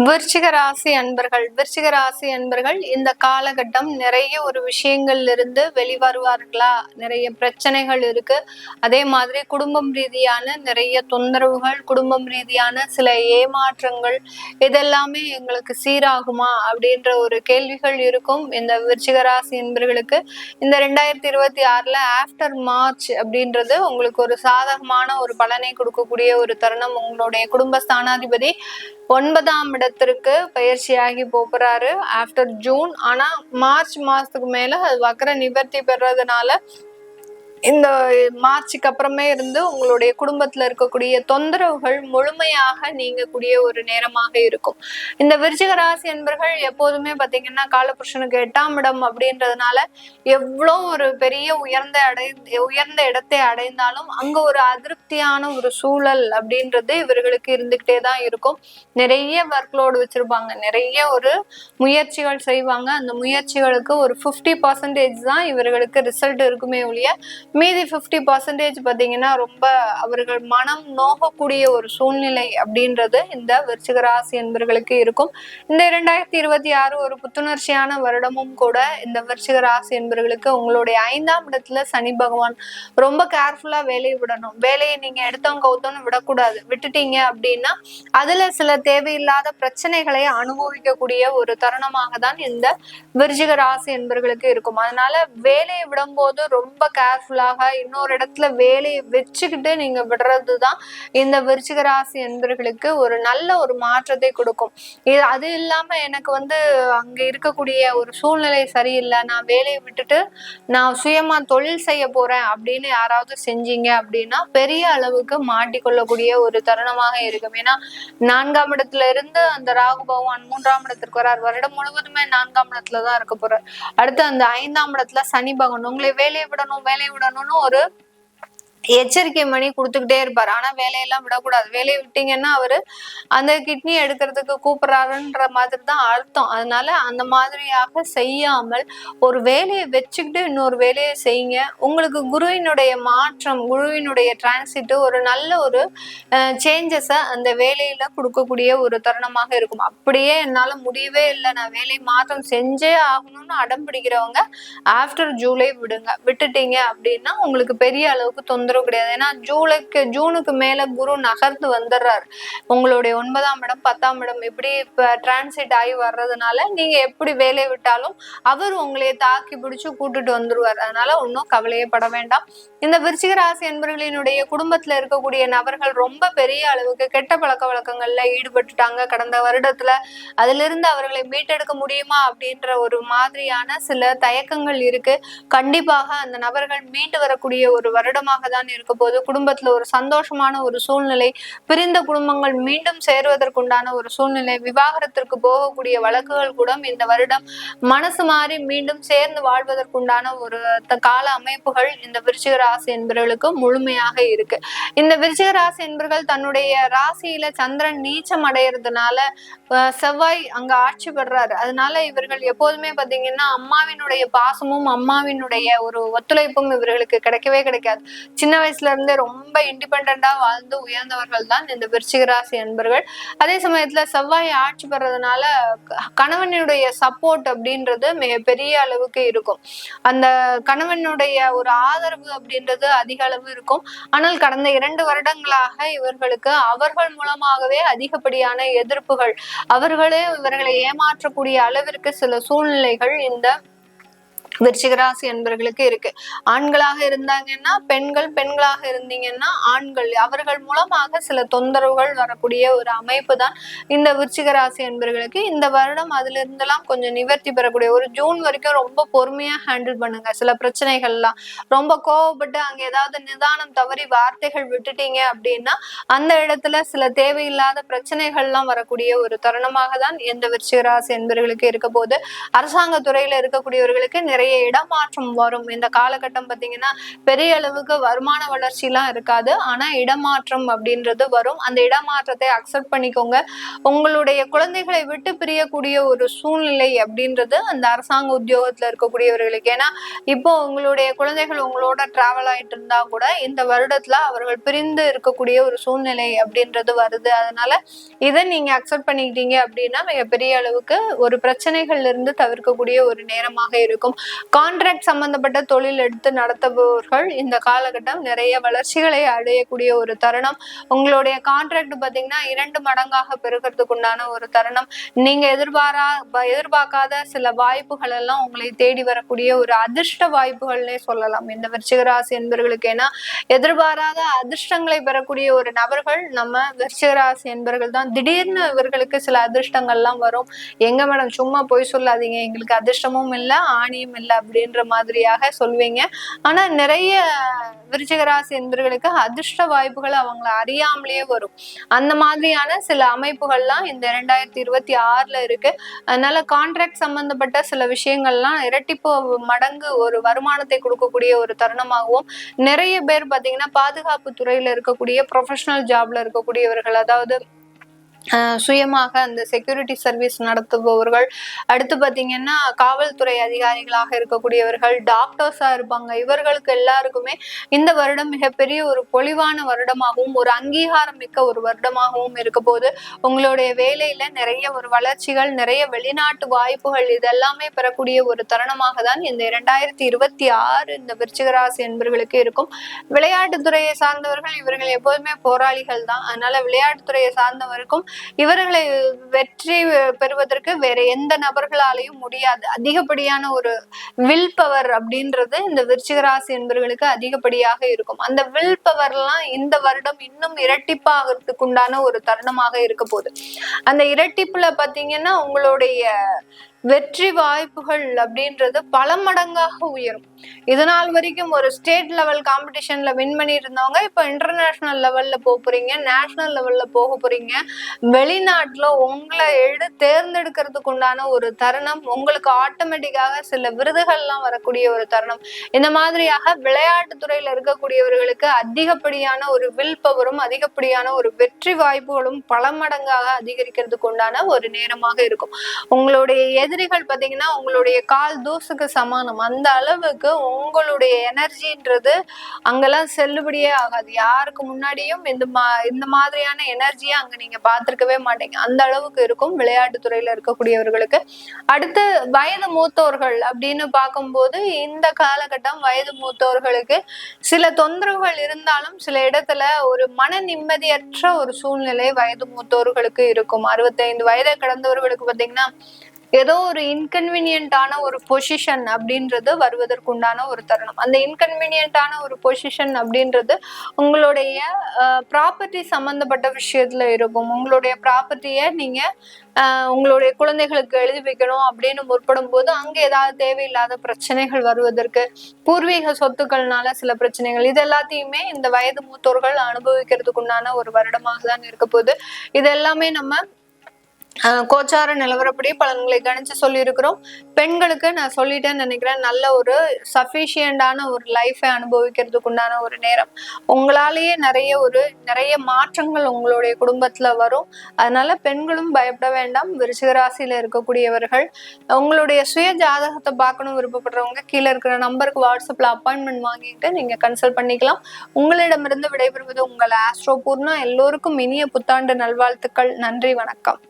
விருச்சிக ராசி அன்பர்கள் விருச்சிக ராசி அன்பர்கள் இந்த காலகட்டம் நிறைய ஒரு விஷயங்கள்ல இருந்து வெளிவருவார்களா? நிறைய பிரச்சனைகள் இருக்கு. அதே மாதிரி குடும்பம் ரீதியான நிறைய தொந்தரவுகள் குடும்பம் ரீதியான சில ஏமாற்றங்கள் இதெல்லாமே எங்களுக்கு சீராகுமா? அப்படின்ற ஒரு கேள்விகள் இருக்கும். இந்த விருச்சிக ராசி அன்பர்களுக்கு இந்த ரெண்டாயிரத்தி இருபத்தி ஆறுல ஆஃப்டர் மார்ச் அப்படின்றது உங்களுக்கு ஒரு சாதகமான ஒரு பலனை கொடுக்கக்கூடிய ஒரு தருணம். உங்களுடைய குடும்ப ஸ்தானாதிபதி ஒன்பதாம் இடத்திற்கு பயிற்சியாகி போகிறாரு ஆஃப்டர் ஜூன். ஆனா மார்ச் மாசத்துக்கு மேல அது வக்கர நிவர்த்தி பெறதுனால இந்த மார்ச்சுக்கு அப்புறமே இருந்து உங்களுடைய குடும்பத்துல இருக்கக்கூடிய தொந்தரவுகள் முழுமையாக நீங்கக்கூடிய ஒரு நேரமாக இருக்கும். இந்த விருச்சிக ராசி என்பர்கள் எப்போதுமே பாத்தீங்கன்னா காலபுருஷனுக்கு எட்டாம் இடம் அப்படின்றதுனால எவ்வளோ ஒரு பெரிய உயர்ந்த அடை உயர்ந்த இடத்தை அடைந்தாலும் அங்க ஒரு அதிருப்தியான ஒரு சூழல் அப்படின்றது இவர்களுக்கு இருந்துகிட்டே தான் இருக்கும். நிறைய ஒர்க்லோடு வச்சிருப்பாங்க. நிறைய ஒரு முயற்சிகள் செய்வாங்க. அந்த முயற்சிகளுக்கு ஒரு ஃபிஃப்டி பர்சன்டேஜ் தான் இவர்களுக்கு ரிசல்ட் இருக்குமே ஒழிய மீதி ஃபிஃப்டி பர்சன்டேஜ் பார்த்தீங்கன்னா ரொம்ப அவர்கள் மனம் நோகக்கூடிய ஒரு சூழ்நிலை அப்படின்றது இந்த விருச்சிக ராசி என்பர்களுக்கு இருக்கும். இந்த இரண்டாயிரத்தி இருபத்தி ஆறு ஒரு புத்துணர்ச்சியான வருடமும் கூட இந்த விருச்சிக ராசி என்பர்களுக்கு உங்களுடைய ஐந்தாம் இடத்துல சனி பகவான் ரொம்ப கேர்ஃபுல்லா வேலையை விடணும். வேலையை நீங்க எடுத்தவங்க கவுத்தோன்னு விடக்கூடாது. விட்டுட்டீங்க அப்படின்னா அதுல சில தேவையில்லாத பிரச்சனைகளை அனுபவிக்கக்கூடிய ஒரு தருணமாக தான் இந்த விருச்சிக ராசி என்பர்களுக்கு இருக்கும். அதனால வேலையை விடும்போது ரொம்ப கேர்ஃபுல்லாக இன்னொரு இடத்துல வேலையை வச்சுக்கிட்டு நீங்க விடுறது தான் இந்த விருச்சிக ராசி என்பர்களுக்கு ஒரு நல்ல ஒரு மாற்றத்தை கொடுக்கும். இது அது இல்லாம எனக்கு வந்து அங்க இருக்கக்கூடிய ஒரு சூழ்நிலை சரியில்லை. நான் வேலையை விட்டுட்டு நான் சுயமா தொழில் செய்ய போறேன் அப்படின்னு யாராவது செஞ்சீங்க அப்படின்னா பெரிய அளவுக்கு மாட்டிக்கொள்ளக்கூடிய ஒரு தருணமாக இருக்கும். ஏன்னா நான்காம் இடத்துல இருந்து அந்த ராகு பகவான் மூன்றாம் இடத்திற்கு வரார். வருடம் முழுவதுமே நான்காம் இடத்துல தான் இருக்க போறார். அடுத்து அந்த ஐந்தாம் இடத்துல சனி பகவான். உங்களை வேலையை விடணும் வேலையை விடணும்னு ஒரு எச்சரிக்கை மணி கொடுத்துக்கிட்டே இருப்பார். ஆனா வேலையெல்லாம் விடக்கூடாது. வேலையை விட்டீங்கன்னா அவரு அந்த கிட்னி எடுக்கிறதுக்கு கூப்பிடுறாருன்ற மாதிரி தான் அர்த்தம். அதனால அந்த மாதிரியாக செய்யாமல் ஒரு வேலையை வச்சுக்கிட்டு இன்னொரு வேலையை செய்யுங்க. உங்களுக்கு குருவினுடைய மாற்றம் குருவினுடைய டிரான்சிட் ஒரு நல்ல ஒரு சேஞ்சஸை அந்த வேலையில கொடுக்கக்கூடிய ஒரு தருணமாக இருக்கும். அப்படியே என்னால முடியவே இல்லை. நான் வேலை மாற்றம் செஞ்சே ஆகணும்னு அடம் பிடிக்கிறவங்க ஆஃப்டர் ஜூலை விடுங்க. விட்டுட்டீங்க அப்படின்னா உங்களுக்கு பெரிய அளவுக்கு தொந்தரவு கிடையாது. ஏன்னா ஜூலைக்கு ஜூனுக்கு மேல குரு நகர்ந்து வந்துடுறாரு உங்களுடைய ஒன்பதாம் இடம் பத்தாம் இடம் இப்படி இப்ப டிரான்சிட் ஆகி வர்றதுனால நீங்க எப்படி வேலையை விட்டாலும் அவர் உங்களைய தாக்கி பிடிச்சு கூட்டிட்டு வந்துருவார். அதனால ஒன்றும் கவலையே பட வேண்டாம். இந்த விருச்சிக ராசி என்பர்களினுடைய குடும்பத்துல இருக்கக்கூடிய நபர்கள் ரொம்ப பெரிய அளவுக்கு கெட்ட பழக்க வழக்கங்கள்ல ஈடுபட்டுட்டாங்க. கடந்த வருடத்துல அதுல இருந்து அவர்களை மீட்டெடுக்க முடியுமா அப்படின்ற ஒரு மாதிரியான சில தயக்கங்கள் இருக்கு. கண்டிப்பாக அந்த நபர்கள் மீண்டு வரக்கூடிய ஒரு வருடமாக தான் தான் இருக்க போது குடும்பத்துல ஒரு சந்தோஷமான ஒரு சூழ்நிலை பிரிந்த குடும்பங்கள் மீண்டும் சேருவதற்குண்டான ஒரு சூழ்நிலை விவாகரத்திற்கு போகக்கூடிய வழக்குகள் கூட இந்த வருடம் மனசு மாறி மீண்டும் சேர்ந்து வாழ்வதற்குண்டான ஒரு கால அமைப்புகள் இந்த விருச்சிக ராசி என்பவர்களுக்கு முழுமையாக இருக்கு. இந்த விருச்சிக ராசி என்பவர்கள் தன்னுடைய ராசியில சந்திரன் நீச்சம் அடையிறதுனால செவ்வாய் அங்க ஆட்சி பெறாரு. அதனால இவர்கள் எப்போதுமே பாத்தீங்கன்னா அம்மாவினுடைய பாசமும் அம்மாவினுடைய ஒரு ஒத்துழைப்பும் இவர்களுக்கு கிடைக்கவே கிடைக்காது. சின்ன சின்ன வயசுல இருந்தே ரொம்ப இண்டிபெண்டா வாழ்ந்து உயர்ந்தவர்கள் தான் இந்த விருச்சிகராசி அன்பர்கள். அதே சமயத்துல செவ்வாய் ஆட்சி பெறதுனால க- கணவனுடைய சப்போர்ட் அப்படின்றது மிக பெரிய அளவுக்கு இருக்கும். அந்த கணவனுடைய ஒரு ஆதரவு அப்படின்றது அதிக அளவு இருக்கும். ஆனால் கடந்த இரண்டு வருடங்களாக இவர்களுக்கு அவர்கள் மூலமாகவே அதிகப்படியான எதிர்ப்புகள். அவர்களே இவர்களை ஏமாற்றக்கூடிய அளவிற்கு சில சூழ்நிலைகள் இந்த விருச்சிகராசி என்பர்களுக்கு இருக்கு. ஆண்களாக இருந்தாங்கன்னா பெண்கள் பெண்களாக இருந்தீங்கன்னா ஆண்கள் அவர்கள் மூலமாக சில தொந்தரவுகள் வரக்கூடிய ஒரு அமைப்பு தான் இந்த விருச்சிக ராசி என்பர்களுக்கு இந்த வருடம் அதுல இருந்தெல்லாம் கொஞ்சம் நிவர்த்தி பெறக்கூடிய ஒரு ஜூன் வரைக்கும் ரொம்ப பொறுமையா ஹேண்டில் பண்ணுங்க. சில பிரச்சனைகள்லாம். ரொம்ப கோவப்பட்டு அங்க ஏதாவது நிதானம் தவறி வார்த்தைகள் விட்டுட்டீங்க அப்படின்னா அந்த இடத்துல சில தேவையில்லாத பிரச்சனைகள்லாம் வரக்கூடிய ஒரு தருணமாக தான் எந்த விருச்சிக ராசி என்பர்களுக்கு இருக்க போது அரசாங்க துறையில இருக்கக்கூடியவர்களுக்கு நிறைய நிறைய இடமாற்றம் வரும். இந்த காலகட்டம் பார்த்தீங்கன்னா பெரிய அளவுக்கு வருமான வளர்ச்சிலாம் இருக்காது. ஆனா இடமாற்றம் அப்படின்றது வரும். அந்த இடமாற்றத்தை அக்செப்ட் பண்ணிக்கோங்க. உங்களுடைய குழந்தைகளை விட்டு பிரியக்கூடிய ஒரு சூழ்நிலை அப்படின்றது அந்த அரசாங்க உத்தியோகத்துல இருக்கக்கூடியவர்களுக்கு. ஏன்னா இப்போ உங்களுடைய குழந்தைகள் உங்களோட டிராவல் ஆயிட்டு இருந்தா கூட இந்த வருடத்துல அவர்கள் பிரிந்து இருக்கக்கூடிய ஒரு சூழ்நிலை அப்படின்றது வருது. அதனால இதை நீங்க அக்செப்ட் பண்ணிக்கிட்டீங்க அப்படின்னா மிகப்பெரிய அளவுக்கு ஒரு பிரச்சனைகள்ல இருந்து தவிர்க்கக்கூடிய ஒரு நேரமாக இருக்கும். கான்ட்ராக்ட் சம்பந்தப்பட்ட தொழில் எடுத்து நடத்துபவர்கள் இந்த காலகட்டம் நிறைய வளர்ச்சிகளை அடையக்கூடிய ஒரு தருணம். உங்களுடைய கான்ட்ராக்ட் பாத்தீங்கன்னா இரண்டு மடங்காக பெருகிறதுக்கு உண்டான ஒரு தருணம். நீங்க எதிர்பாரா எதிர்பார்க்காத சில வாய்ப்புகள் எல்லாம் உங்களை தேடி வரக்கூடிய ஒரு அதிர்ஷ்ட வாய்ப்புகள்னே சொல்லலாம். இந்த விருச்சிகராசி என்பவர்களுக்கு ஏன்னா எதிர்பாராத அதிர்ஷ்டங்களை பெறக்கூடிய ஒரு நபர்கள் நம்ம விருச்சிகராசி என்பவர்கள் தான். திடீர்னு இவர்களுக்கு சில அதிர்ஷ்டங்கள்லாம் வரும். எங்க மேடம் சும்மா போய் சொல்லாதீங்க. எங்களுக்கு அதிர்ஷ்டமும் இல்லை ஆணியும் இல்லை அப்படின்ற மாதிரியாக சொல்வீங்க. ஆனா நிறைய விருச்சிகராசி என்பர்களுக்கு அதிர்ஷ்ட வாய்ப்புகள் அவங்கள அறியாமலேயே வரும். அந்த மாதிரியான சில அமைப்புகள்லாம் இந்த இரண்டாயிரத்தி இருபத்தி ஆறுல இருக்கு. அதனால கான்ட்ராக்ட் சம்பந்தப்பட்ட சில விஷயங்கள்லாம் இரட்டிப்பு மடங்கு ஒரு வருமானத்தை கொடுக்கக்கூடிய ஒரு தருணமாகவும் நிறைய பேர் பாத்தீங்கன்னா பாதுகாப்பு துறையில இருக்கக்கூடிய ப்ரொஃபஷனல் ஜாப்ல இருக்கக்கூடியவர்கள் அதாவது சுயமாக அந்த செக்யூரிட்டி சர்வீஸ் நடத்துபவர்கள் அடுத்து பார்த்தீங்கன்னா காவல்துறை அதிகாரிகளாக இருக்கக்கூடியவர்கள் டாக்டர்ஸாக இருப்பாங்க. இவர்களுக்கு எல்லாருக்குமே இந்த வருடம் மிகப்பெரிய ஒரு பொலிவான வருடமாகவும் ஒரு அங்கீகாரம் மிக்க ஒரு வருடமாகவும் இருக்க போது உங்களுடைய வேலையில நிறைய ஒரு வளர்ச்சிகள் நிறைய வெளிநாட்டு வாய்ப்புகள் இதெல்லாமே பெறக்கூடிய ஒரு தருணமாக தான் இந்த இரண்டாயிரத்தி இருபத்தி ஆறு இந்த விருச்சிகராசி என்பவர்களுக்கு இருக்கும். விளையாட்டுத்துறையை சார்ந்தவர்கள் இவர்கள் எப்போதுமே போராளிகள் தான். அதனால விளையாட்டுத்துறையை சார்ந்தவருக்கும் இவர்களை வெற்றி பெறுவதற்கு வேற எந்த நபர்களாலையும் முடியாது. அதிகப்படியான ஒரு வில் பவர் அப்படின்றது இந்த விருச்சிகராசி என்பவர்களுக்கு அதிகப்படியாக இருக்கும். அந்த வில் பவர்லாம் இந்த வருடம் இன்னும் இரட்டிப்பாகிறதுக்கு உண்டான ஒரு தருணமாக இருக்க போகுது. அந்த இரட்டிப்புல பாத்தீங்கன்னா உங்களுடைய வெற்றி வாய்ப்புகள் அப்படின்றது பல மடங்காக உயரும். இது நாள் வரைக்கும் ஒரு ஸ்டேட் லெவல் காம்படிஷன்ல வின் பண்ணி இருந்தவங்க இப்போ இன்டர்நேஷனல் லெவல்ல போக போறீங்க நேஷனல் லெவல்ல போக போறீங்க. வெளிநாட்டுல உங்களை எழு தேர்ந்தெடுக்கிறதுக்கு உண்டான ஒரு தருணம் உங்களுக்கு ஆட்டோமேட்டிக்காக சில விருதுகள்லாம் வரக்கூடிய ஒரு தருணம். இந்த மாதிரியாக விளையாட்டு துறையில இருக்கக்கூடியவர்களுக்கு அதிகப்படியான ஒரு வில் பவரும் அதிகப்படியான ஒரு வெற்றி வாய்ப்புகளும் பல மடங்காக அதிகரிக்கிறதுக்கு உண்டான ஒரு நேரமாக இருக்கும். உங்களுடைய எதிரிகள் பார்த்தீங்கன்னா உங்களுடைய கால் தூசுக்கு சமானம். அந்த அளவுக்கு உங்களுடைய எனர்ஜின்றது அங்கெல்லாம் செல்லுபடியே ஆகாது. யாருக்கு முன்னாடியும் இந்த மா இந்த மாதிரியான எனர்ஜியை அங்க நீங்க பார்த்திருக்கவே மாட்டீங்க. அந்த அளவுக்கு இருக்கும் விளையாட்டுத்துறையில இருக்கக்கூடியவர்களுக்கு. அடுத்து வயது மூத்தோர்கள் அப்படின்னு பார்க்கும்போது இந்த காலகட்டம் வயது மூத்தோர்களுக்கு சில தொந்தரவுகள் இருந்தாலும் சில இடத்துல ஒரு மன நிம்மதியற்ற ஒரு சூழ்நிலை வயது மூத்தோர்களுக்கு இருக்கும். அறுபத்தைந்து வயதை கடந்தவர்களுக்கு பார்த்தீங்கன்னா ஏதோ ஒரு இன்கன்வீனியன்டான ஒரு பொசிஷன் அப்படின்றது வருவதற்குண்டான ஒரு தருணம். அந்த இன்கன்வீனியன்டான ஒரு பொசிஷன் அப்படின்றது உங்களுடைய ப்ராப்பர்ட்டி சம்மந்தப்பட்ட விஷயத்துல இருக்கும். உங்களுடைய ப்ராப்பர்ட்டியை நீங்க உங்களுடைய குழந்தைகளுக்கு எழுதி வைக்கணும் அப்படின்னு முற்படும் போது அங்க ஏதாவது தேவையில்லாத பிரச்சனைகள் வருவதற்கு பூர்வீக சொத்துக்கள்னால சில பிரச்சனைகள் இது எல்லாத்தையுமே இந்த வயது மூத்தோர்கள் அனுபவிக்கிறதுக்கு உண்டான ஒரு வருடமாக தான் இருக்க போகுது இது எல்லாமே நம்ம கோச்சார நிலவரப்படி பலன்களை கணிச்சு சொல்லியிருக்கிறோம். பெண்களுக்கு நான் சொல்லிட்டேன்னு நினைக்கிறேன் நல்ல ஒரு சஃபிஷியண்டான ஒரு லைஃபை அனுபவிக்கிறதுக்கு உண்டான ஒரு நேரம். உங்களாலேயே நிறைய ஒரு நிறைய மாற்றங்கள் உங்களுடைய குடும்பத்துல வரும். அதனால பெண்களும் பயப்பட வேண்டாம். விருச்சிகராசியில இருக்கக்கூடியவர்கள் உங்களுடைய சுய ஜாதகத்தை பார்க்கணும் விருப்பப்படுறவங்க கீழே இருக்கிற நம்பருக்கு வாட்ஸ்அப்ல அப்பாயின்மெண்ட் வாங்கிட்டு நீங்க கன்சல்ட் பண்ணிக்கலாம். உங்களிடமிருந்து விடைபெறுவது உங்கள் ஆஸ்ட்ரோ பூர்ணா எல்லோருக்கும் இனிய புத்தாண்டு நல்வாழ்த்துக்கள். நன்றி வணக்கம்.